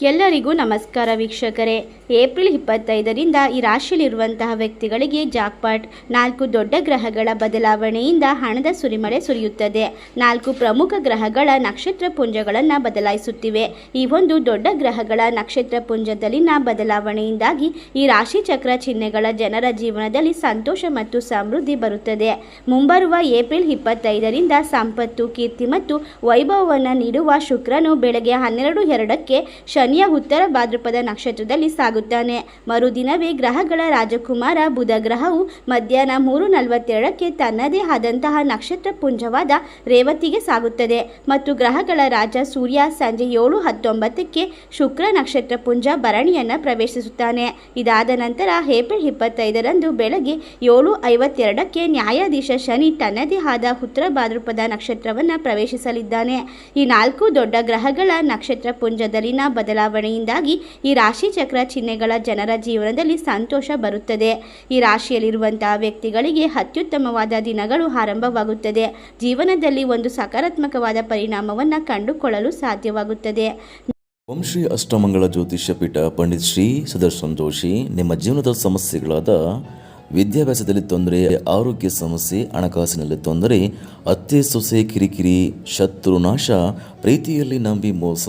ಎಲ್ಲರಿಗೂ ನಮಸ್ಕಾರ ವೀಕ್ಷಕರೇ. ಏಪ್ರಿಲ್ ಇಪ್ಪತ್ತೈದರಿಂದ ಈ ರಾಶಿಯಲ್ಲಿರುವಂತಹ ವ್ಯಕ್ತಿಗಳಿಗೆ ಜಾಕ್ಪಾಟ್ ನಾಲ್ಕು ದೊಡ್ಡ ಗ್ರಹಗಳ ಬದಲಾವಣೆಯಿಂದ ಹಣದ ಸುರಿಮಳೆ ಸುರಿಯುತ್ತದೆ. ನಾಲ್ಕು ಪ್ರಮುಖ ಗ್ರಹಗಳ ನಕ್ಷತ್ರ ಪುಂಜಗಳನ್ನು ಬದಲಾಯಿಸುತ್ತಿವೆ. ಈ ಒಂದು ದೊಡ್ಡ ಗ್ರಹಗಳ ನಕ್ಷತ್ರ ಪುಂಜದಲ್ಲಿನ ಬದಲಾವಣೆಯಿಂದಾಗಿ ಈ ರಾಶಿ ಚಕ್ರ ಚಿಹ್ನೆಗಳ ಜನರ ಜೀವನದಲ್ಲಿ ಸಂತೋಷ ಮತ್ತು ಸಮೃದ್ಧಿ ಬರುತ್ತದೆ. ಮುಂಬರುವ ಏಪ್ರಿಲ್ ಇಪ್ಪತ್ತೈದರಿಂದ ಸಂಪತ್ತು, ಕೀರ್ತಿ ಮತ್ತು ವೈಭವವನ್ನು ನೀಡುವ ಶುಕ್ರನು ಬೆಳಗ್ಗೆ ಹನ್ನೆರಡು ಎರಡಕ್ಕೆ ಶನಿಯ ಉತ್ತರ ಭಾದ್ರಪದ ನಕ್ಷತ್ರದಲ್ಲಿ ಸಾಗುತ್ತಾನೆ. ಮರುದಿನವೇ ಗ್ರಹಗಳ ರಾಜಕುಮಾರ ಬುಧ ಗ್ರಹವು ಮಧ್ಯಾಹ್ನ ಮೂರು ನಲವತ್ತೆರಡಕ್ಕೆ ತನ್ನದೇ ಆದಂತಹ ನಕ್ಷತ್ರ ಪುಂಜವಾದ ರೇವತಿಗೆ ಸಾಗುತ್ತದೆ. ಮತ್ತು ಗ್ರಹಗಳ ರಾಜ ಸೂರ್ಯ ಸಂಜೆ ಏಳು ಹತ್ತೊಂಬತ್ತಕ್ಕೆ ಶುಕ್ರ ನಕ್ಷತ್ರ ಪುಂಜ ಭರಣಿಯನ್ನು ಪ್ರವೇಶಿಸುತ್ತಾನೆ. ಇದಾದ ನಂತರ ಏಪ್ರಿಲ್ ಇಪ್ಪತ್ತೈದರಂದು ಬೆಳಗ್ಗೆ ಏಳು ಐವತ್ತೆರಡಕ್ಕೆ ನ್ಯಾಯಾಧೀಶ ಶನಿ ತನ್ನದೇ ಆದ ಉತ್ತರ ಭಾದ್ರಪದ ನಕ್ಷತ್ರವನ್ನು ಪ್ರವೇಶಿಸಲಿದ್ದಾನೆ. ಈ ನಾಲ್ಕು ದೊಡ್ಡ ಗ್ರಹಗಳ ನಕ್ಷತ್ರ ಪುಂಜದಲ್ಲಿನ ಬದಲಾವಣೆಯಿಂದಾಗಿ ಈ ರಾಶಿ ಚಕ್ರ ಚಿಹ್ನೆಗಳ ಜನರ ಜೀವನದಲ್ಲಿ ಸಂತೋಷ ಬರುತ್ತದೆ. ಈ ರಾಶಿಯಲ್ಲಿರುವಂತಹ ವ್ಯಕ್ತಿಗಳಿಗೆ ಅತ್ಯುತ್ತಮವಾದ ದಿನಗಳು ಆರಂಭವಾಗುತ್ತದೆ. ಜೀವನದಲ್ಲಿ ಒಂದು ಸಕಾರಾತ್ಮಕವಾದ ಪರಿಣಾಮವನ್ನು ಕಂಡುಕೊಳ್ಳಲು ಸಾಧ್ಯವಾಗುತ್ತದೆ. ಓಂ ಶ್ರೀ ಅಷ್ಟಮಂಗಳ ಜ್ಯೋತಿಷ್ಯ ಪೀಠ, ಪಂಡಿತ್ ಶ್ರೀ ಸುದರ್ಶನ್ ಜೋಶಿ ನಿಮ್ಮ ಜೀವನದ ಸಮಸ್ಯೆಗಳಾದ ವಿದ್ಯಾಭ್ಯಾಸದಲ್ಲಿ ತೊಂದರೆ, ಆರೋಗ್ಯ ಸಮಸ್ಯೆ, ಹಣಕಾಸಿನಲ್ಲಿ ತೊಂದರೆ, ಅತ್ತೆ ಸೊಸೆ ಕಿರಿಕಿರಿ, ಶತ್ರು ನಾಶ, ಪ್ರೀತಿಯಲ್ಲಿ ನಂಬಿ ಮೋಸ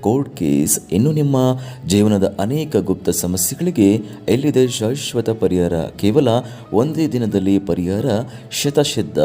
ಕೋರ್ಟ್ ಕೇಸ್ ಇನ್ನು ನಿಮ್ಮ ಜೀವನದ ಅನೇಕ ಗುಪ್ತ ಸಮಸ್ಯೆಗಳಿಗೆ ಎಲ್ಲಿದೆ ಶಾಶ್ವತ ಪರಿಹಾರ? ಕೇವಲ ಒಂದೇ ದಿನದಲ್ಲಿ ಪರಿಹಾರ? ಶತಸಿದ್ಧ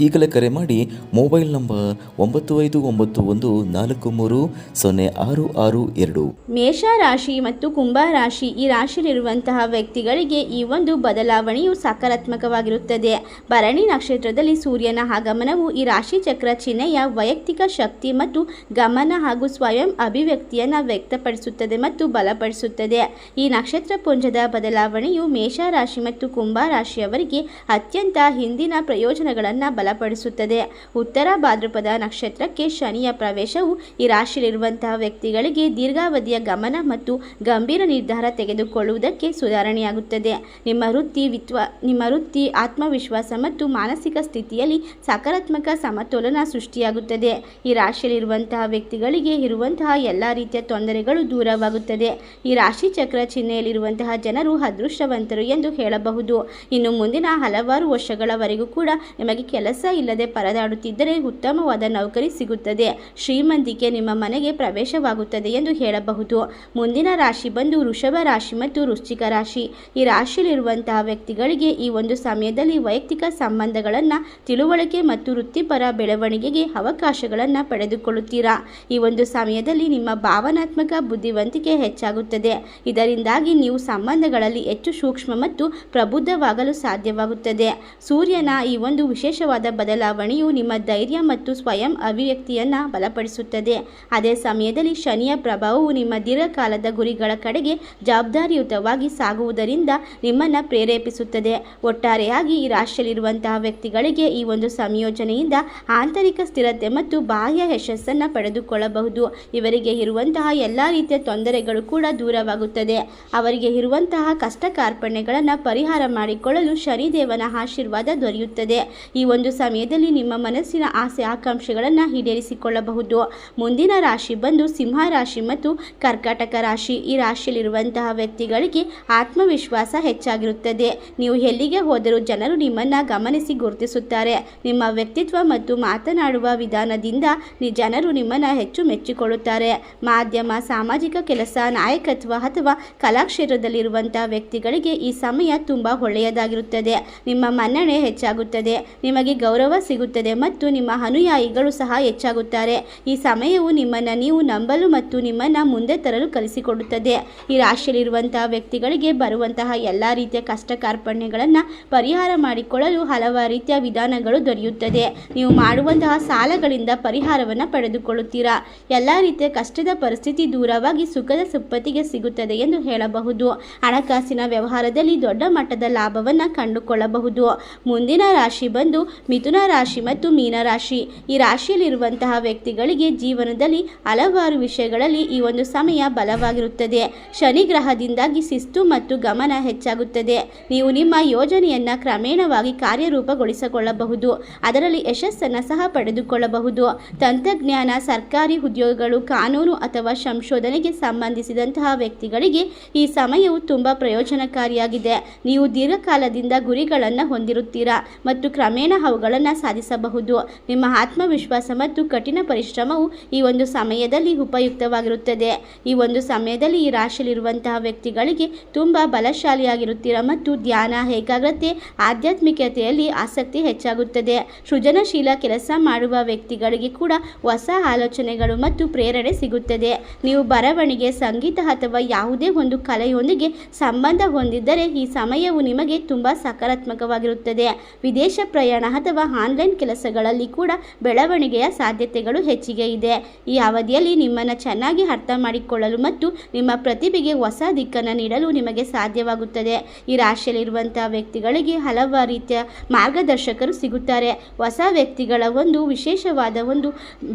ಈಗಲೇ ಕರೆ ಮಾಡಿ ಮೊಬೈಲ್ ನಂಬರ್ ಒಂಬತ್ತು ಐದು ಒಂಬತ್ತು ಒಂದು ನಾಲ್ಕು ಮೂರು ಸೊನ್ನೆ ಆರು ಆರು ಎರಡು. ಮೇಷ ರಾಶಿ ಮತ್ತು ಕುಂಭ ರಾಶಿ ಈ ರಾಶಿಯಲ್ಲಿರುವಂತಹ ವ್ಯಕ್ತಿಗಳಿಗೆ ಈ ಒಂದು ಬದಲಾವಣೆಯು ಸಕಾರಾತ್ಮಕವಾಗಿರುತ್ತದೆ. ಭರಣಿ ನಕ್ಷತ್ರದಲ್ಲಿ ಸೂರ್ಯನ ಆಗಮನವು ಈ ರಾಶಿ ಚಕ್ರ ಚಿಹ್ನೆಯ ವೈಯಕ್ತಿಕ ಶಕ್ತಿ ಮತ್ತು ಗಮನ ಹಾಗೂ ಸ್ವಯಂ ಅಭಿವ್ಯಕ್ತಿಯನ್ನು ವ್ಯಕ್ತಪಡಿಸುತ್ತದೆ ಮತ್ತು ಬಲಪಡಿಸುತ್ತದೆ. ಈ ನಕ್ಷತ್ರ ಪುಂಜದ ಬದಲಾವಣೆಯು ಮೇಷರಾಶಿ ಮತ್ತು ಕುಂಭ ರಾಶಿಯವರಿಗೆ ಅತ್ಯಂತ ಹಿಂದಿನ ಪ್ರಯೋಜನಗಳನ್ನು ಬಲಪಡಿಸುತ್ತದೆ. ಉತ್ತರ ಭಾದ್ರಪದ ನಕ್ಷತ್ರಕ್ಕೆ ಶನಿಯ ಪ್ರವೇಶವು ಈ ರಾಶಿಯಲ್ಲಿರುವಂತಹ ವ್ಯಕ್ತಿಗಳಿಗೆ ದೀರ್ಘಾವಧಿಯ ಗಮನ ಮತ್ತು ಗಂಭೀರ ನಿರ್ಧಾರ ತೆಗೆದುಕೊಳ್ಳುವುದಕ್ಕೆ ಸುಧಾರಣೆಯಾಗುತ್ತದೆ. ನಿಮ್ಮ ವೃತ್ತಿ ವಿತ್ವ, ನಿಮ್ಮ ವೃತ್ತಿ ಆತ್ಮವಿಶ್ವಾಸ ಮತ್ತು ಮಾನಸಿಕ ಸ್ಥಿತಿಯಲ್ಲಿ ಸಕಾರಾತ್ಮಕ ಸಮತೋಲನ ಸೃಷ್ಟಿಯಾಗುತ್ತದೆ. ಈ ರಾಶಿಯಲ್ಲಿರುವಂತಹ ವ್ಯಕ್ತಿಗಳಿಗೆ ಇರುವಂತಹ ಎಲ್ಲ ರೀತಿಯ ತೊಂದರೆಗಳು ದೂರವಾಗುತ್ತದೆ. ಈ ರಾಶಿ ಚಕ್ರ ಚಿಹ್ನೆಯಲ್ಲಿರುವಂತಹ ಜನರು ಅದೃಷ್ಟವಂತರು ಎಂದು ಹೇಳಬಹುದು. ಇನ್ನು ಮುಂದಿನ ಹಲವಾರು ವರ್ಷಗಳವರೆಗೂ ಕೂಡ ನಿಮಗೆ ಕೆಲಸ ಇಲ್ಲದೆ ಪರದಾಡುತ್ತಿದ್ದರೆ ಉತ್ತಮವಾದ ನೌಕರಿ ಸಿಗುತ್ತದೆ. ಶ್ರೀಮಂತಿಕೆ ನಿಮ್ಮ ಮನೆಗೆ ಪ್ರವೇಶವಾಗುತ್ತದೆ ಎಂದು ಹೇಳಬಹುದು. ಮುಂದಿನ ರಾಶಿ ಬಂದು ವೃಷಭ ರಾಶಿ ಮತ್ತು ವೃಶ್ಚಿಕ ರಾಶಿ. ಈ ರಾಶಿಯಲ್ಲಿರುವಂತಹ ವ್ಯಕ್ತಿಗಳಿಗೆ ಈ ಒಂದು ಸಮಯದಲ್ಲಿ ವೈಯಕ್ತಿಕ ಸಂಬಂಧಗಳನ್ನು, ತಿಳುವಳಿಕೆ ಮತ್ತು ವೃತ್ತಿಪರ ಬೆಳವಣಿಗೆಗೆ ಅವಕಾಶಗಳನ್ನು ಪಡೆದುಕೊಳ್ಳುತ್ತೀರಾ? ಈ ಒಂದು ಸಮಯದಲ್ಲಿ ನಿಮ್ಮ ಭಾವನಾತ್ಮಕ ಬುದ್ಧಿವಂತಿಕೆ ಹೆಚ್ಚಾಗುತ್ತದೆ. ಇದರಿಂದಾಗಿ ನೀವು ಸಂಬಂಧಗಳಲ್ಲಿ ಹೆಚ್ಚು ಸೂಕ್ಷ್ಮ ಮತ್ತು ಪ್ರಬುದ್ಧವಾಗಲು ಸಾಧ್ಯವಾಗುತ್ತದೆ. ಸೂರ್ಯನ ಈ ಒಂದು ವಿಶೇಷವಾದ ಬದಲಾವಣೆಯು ನಿಮ್ಮ ಧೈರ್ಯ ಮತ್ತು ಸ್ವಯಂ ಅಭಿವ್ಯಕ್ತಿಯನ್ನು ಬಲಪಡಿಸುತ್ತದೆ. ಅದೇ ಸಮಯದಲ್ಲಿ ಶನಿಯ ಪ್ರಭಾವವು ನಿಮ್ಮ ದೀರ್ಘಕಾಲದ ಗುರಿಗಳ ಕಡೆಗೆ ಜವಾಬ್ದಾರಿಯುತವಾಗಿ ಸಾಗುವುದರಿಂದ ನಿಮ್ಮನ್ನು ಪ್ರೇರೇಪಿಸುತ್ತದೆ. ಒಟ್ಟಾರೆಯಾಗಿ ಈ ರಾಶಿಯಲ್ಲಿರುವಂತಹ ವ್ಯಕ್ತಿಗಳಿಗೆ ಈ ಒಂದು ಸಂಯೋಜನೆಯಿಂದ ಆಂತರಿಕ ಸ್ಥಿರತೆ ಮತ್ತು ಬಾಹ್ಯ ಯಶಸ್ಸನ್ನು ಪಡೆದುಕೊಳ್ಳಬಹುದು. ಇವರಿಗೆ ಇರುವಂತಹ ಎಲ್ಲ ರೀತಿಯ ತೊಂದರೆಗಳು ಕೂಡ ದೂರವಾಗುತ್ತದೆ. ಅವರಿಗೆ ಇರುವಂತಹ ಕಷ್ಟ ಕಾರ್ಪಣ್ಯಗಳನ್ನು ಪರಿಹಾರ ಮಾಡಿಕೊಳ್ಳಲು ಶನಿದೇವನ ಆಶೀರ್ವಾದ ದೊರೆಯುತ್ತದೆ. ಈ ಒಂದು ಸಮಯದಲ್ಲಿ ನಿಮ್ಮ ಮನಸ್ಸಿನ ಆಸೆ ಆಕಾಂಕ್ಷೆಗಳನ್ನು ಈಡೇರಿಸಿಕೊಳ್ಳಬಹುದು. ಮುಂದಿನ ರಾಶಿ ಬಂದು ಸಿಂಹ ರಾಶಿ ಮತ್ತು ಕರ್ಕಾಟಕ ರಾಶಿ. ಈ ರಾಶಿಯಲ್ಲಿರುವಂತಹ ವ್ಯಕ್ತಿಗಳಿಗೆ ಆತ್ಮವಿಶ್ವಾಸ ಹೆಚ್ಚಾಗಿರುತ್ತದೆ. ನೀವು ಎಲ್ಲಿಗೆ ಹೋದರೂ ಜನರು ನಿಮ್ಮನ್ನು ಗಮನಿಸಿ ಗುರುತಿಸುತ್ತಾರೆ. ನಿಮ್ಮ ವ್ಯಕ್ತಿತ್ವ ಮತ್ತು ಮಾತನಾಡುವ ವಿಧಾನದಿಂದ ಜನರು ನಿಮ್ಮನ್ನು ಹೆಚ್ಚು ಮೆಚ್ಚಿಕೊಳ್ಳುತ್ತಾರೆ. ಮಾಧ್ಯಮ, ಸಾಮಾಜಿಕ ಕೆಲಸ, ನಾಯಕತ್ವ ಅಥವಾ ಕಲಾಕ್ಷೇತ್ರದಲ್ಲಿರುವಂತಹ ವ್ಯಕ್ತಿಗಳಿಗೆ ಈ ಸಮಯ ತುಂಬ ಒಳ್ಳೆಯದಾಗಿರುತ್ತದೆ. ನಿಮ್ಮ ಮನ್ನಣೆ ಹೆಚ್ಚಾಗುತ್ತದೆ, ನಿಮಗೆ ಗೌರವ ಸಿಗುತ್ತದೆ ಮತ್ತು ನಿಮ್ಮ ಅನುಯಾಯಿಗಳು ಸಹ ಹೆಚ್ಚಾಗುತ್ತಾರೆ. ಈ ಸಮಯವು ನಿಮ್ಮನ್ನು ನೀವು ನಂಬಲು ಮತ್ತು ನಿಮ್ಮನ್ನು ಮುಂದೆ ತರಲು ಕಲಿಸಿಕೊಡುತ್ತದೆ. ಈ ರಾಶಿಯಲ್ಲಿರುವಂತಹ ವ್ಯಕ್ತಿಗಳಿಗೆ ಬರುವಂತಹ ಎಲ್ಲ ರೀತಿಯ ಕಷ್ಟ ಕಾರ್ಪಣ್ಯಗಳನ್ನು ಪರಿಹಾರ ಮಾಡಿಕೊಳ್ಳಲು ಹಲವಾರು ರೀತಿಯ ವಿಧಾನಗಳು ದೊರೆಯುತ್ತದೆ. ನೀವು ಮಾಡುವಂತಹ ಸಾಲಗಳಿಂದ ಪರಿಹಾರವನ್ನು ಪಡೆದುಕೊಳ್ಳುತ್ತೀರಾ? ಎಲ್ಲ ರೀತಿಯ ಕಷ್ಟ ಕಷ್ಟದ ಪರಿಸ್ಥಿತಿ ದೂರವಾಗಿ ಸುಖದ ಸುಪ್ಪತ್ತಿಗೆ ಸಿಗುತ್ತದೆ ಎಂದು ಹೇಳಬಹುದು. ಹಣಕಾಸಿನ ವ್ಯವಹಾರದಲ್ಲಿ ದೊಡ್ಡ ಮಟ್ಟದ ಲಾಭವನ್ನು ಕಂಡುಕೊಳ್ಳಬಹುದು. ಮುಂದಿನ ರಾಶಿ ಬಂದು ಮಿಥುನ ರಾಶಿ ಮತ್ತು ಮೀನರಾಶಿ ಈ ರಾಶಿಯಲ್ಲಿರುವಂತಹ ವ್ಯಕ್ತಿಗಳಿಗೆ ಜೀವನದಲ್ಲಿ ಹಲವಾರು ವಿಷಯಗಳಲ್ಲಿ ಈ ಒಂದು ಸಮಯ ಬಲವಾಗಿರುತ್ತದೆ. ಶನಿ ಗ್ರಹದಿಂದಾಗಿ ಶಿಸ್ತು ಮತ್ತು ಗಮನ ಹೆಚ್ಚಾಗುತ್ತದೆ. ನೀವು ನಿಮ್ಮ ಯೋಜನೆಯನ್ನು ಕ್ರಮೇಣವಾಗಿ ಕಾರ್ಯರೂಪಗೊಳಿಸಿಕೊಳ್ಳಬಹುದು. ಅದರಲ್ಲಿ ಯಶಸ್ಸನ್ನು ಸಹ ಪಡೆದುಕೊಳ್ಳಬಹುದು. ತಂತ್ರಜ್ಞಾನ, ಸರ್ಕಾರಿ ಉದ್ಯೋಗಗಳು, ಕಾನೂನು ಅಥವಾ ಸಂಶೋಧನೆಗೆ ಸಂಬಂಧಿಸಿದಂತಹ ವ್ಯಕ್ತಿಗಳಿಗೆ ಈ ಸಮಯವು ತುಂಬ ಪ್ರಯೋಜನಕಾರಿಯಾಗಿದೆ. ನೀವು ದೀರ್ಘಕಾಲದಿಂದ ಗುರಿಗಳನ್ನು ಹೊಂದಿರುತ್ತೀರಾ ಮತ್ತು ಕ್ರಮೇಣ ಅವುಗಳನ್ನು ಸಾಧಿಸಬಹುದು. ನಿಮ್ಮ ಆತ್ಮವಿಶ್ವಾಸ ಮತ್ತು ಕಠಿಣ ಪರಿಶ್ರಮವು ಈ ಒಂದು ಸಮಯದಲ್ಲಿ ಉಪಯುಕ್ತವಾಗಿರುತ್ತದೆ. ಈ ಒಂದು ಸಮಯದಲ್ಲಿ ಈ ರಾಶಿಯಲ್ಲಿರುವಂತಹ ವ್ಯಕ್ತಿಗಳಿಗೆ ತುಂಬ ಬಲಶಾಲಿಯಾಗಿರುತ್ತೀರಾ ಮತ್ತು ಧ್ಯಾನ, ಏಕಾಗ್ರತೆ, ಆಧ್ಯಾತ್ಮಿಕತೆಯಲ್ಲಿ ಆಸಕ್ತಿ ಹೆಚ್ಚಾಗುತ್ತದೆ. ಸೃಜನಶೀಲ ಕೆಲಸ ಮಾಡುವ ವ್ಯಕ್ತಿಗಳಿಗೆ ಕೂಡ ಹೊಸ ಆಲೋಚನೆಗಳು ಮತ್ತು ಪ್ರೇರಣೆ ಸಿಗುತ್ತದೆ. ನೀವು ಬರವಣಿಗೆ, ಸಂಗೀತ ಅಥವಾ ಯಾವುದೇ ಒಂದು ಕಲೆಯೊಂದಿಗೆ ಸಂಬಂಧ ಹೊಂದಿದ್ದರೆ ಈ ಸಮಯವು ನಿಮಗೆ ತುಂಬ ಸಕಾರಾತ್ಮಕವಾಗಿರುತ್ತದೆ. ವಿದೇಶ ಪ್ರಯಾಣ ಅಥವಾ ಆನ್ಲೈನ್ ಕೆಲಸಗಳಲ್ಲಿ ಕೂಡ ಬೆಳವಣಿಗೆಯ ಸಾಧ್ಯತೆಗಳು ಹೆಚ್ಚಿಗೆ ಇದೆ. ಈ ಅವಧಿಯಲ್ಲಿ ನಿಮ್ಮನ್ನು ಚೆನ್ನಾಗಿ ಅರ್ಥ ಮಾಡಿಕೊಳ್ಳಲು ಮತ್ತು ನಿಮ್ಮ ಪ್ರತಿಭೆಗೆ ಹೊಸ ದಿಕ್ಕನ್ನು ನೀಡಲು ನಿಮಗೆ ಸಾಧ್ಯವಾಗುತ್ತದೆ. ಈ ರಾಶಿಯಲ್ಲಿರುವಂತಹ ವ್ಯಕ್ತಿಗಳಿಗೆ ಹಲವಾರು ರೀತಿಯ ಮಾರ್ಗದರ್ಶಕರು ಸಿಗುತ್ತಾರೆ. ಹೊಸ ವ್ಯಕ್ತಿಗಳ ಒಂದು ವಿಶೇಷವಾದ ಒಂದು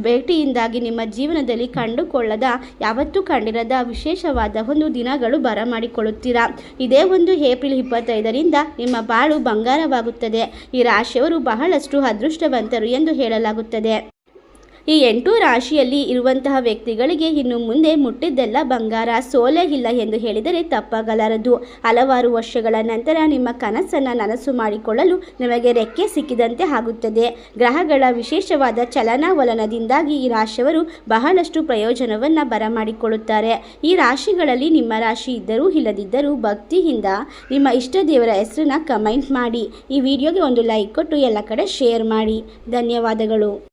ಭೇಟಿಯಿಂದಾಗಿ ನಿಮ್ಮ ಜೀವನದಲ್ಲಿ ಕಂಡುಕೊಳ್ಳದ, ಯಾವತ್ತೂ ಕಂಡಿರದ ವಿಶೇಷವಾದ ಒಂದು ದಿನಗಳು ಬರಮಾಡಿಕೊಳ್ಳುತ್ತೀರಾ. ಇದೇ ಒಂದು ಏಪ್ರಿಲ್ ಇಪ್ಪತ್ತೈದರಿಂದ ನಿಮ್ಮ ಬಾಳು ಬಂಗಾರವಾಗುತ್ತದೆ. ಈ ರಾಶಿಯವರು ಬಹಳಷ್ಟು ಅದೃಷ್ಟವಂತರು ಎಂದು ಹೇಳಲಾಗುತ್ತದೆ. ಈ ಎಂಟು ರಾಶಿಯಲ್ಲಿ ಇರುವಂತಹ ವ್ಯಕ್ತಿಗಳಿಗೆ ಇನ್ನು ಮುಂದೆ ಮುಟ್ಟಿದ್ದೆಲ್ಲ ಬಂಗಾರ, ಸೋಲೇ ಇಲ್ಲ ಎಂದು ಹೇಳಿದರೆ ತಪ್ಪಾಗಲಾರದು. ಹಲವಾರು ವರ್ಷಗಳ ನಂತರ ನಿಮ್ಮ ಕನಸನ್ನು ನನಸು ಮಾಡಿಕೊಳ್ಳಲು ನಿಮಗೆ ರೆಕ್ಕೆ ಸಿಕ್ಕಿದಂತೆ ಆಗುತ್ತದೆ. ಗ್ರಹಗಳ ವಿಶೇಷವಾದ ಚಲನಾವಲನದಿಂದಾಗಿ ಈ ರಾಶಿಯವರು ಬಹಳಷ್ಟು ಪ್ರಯೋಜನವನ್ನು ಬರಮಾಡಿಕೊಳ್ಳುತ್ತಾರೆ. ಈ ರಾಶಿಗಳಲ್ಲಿ ನಿಮ್ಮ ರಾಶಿ ಇದ್ದರೂ ಇಲ್ಲದಿದ್ದರೂ ಭಕ್ತಿಯಿಂದ ನಿಮ್ಮ ಇಷ್ಟ ದೇವರ ಹೆಸರನ್ನ ಕಮೆಂಟ್ ಮಾಡಿ. ಈ ವಿಡಿಯೋಗೆ ಒಂದು ಲೈಕ್ ಕೊಟ್ಟು ಎಲ್ಲ ಕಡೆ ಶೇರ್ ಮಾಡಿ. ಧನ್ಯವಾದಗಳು.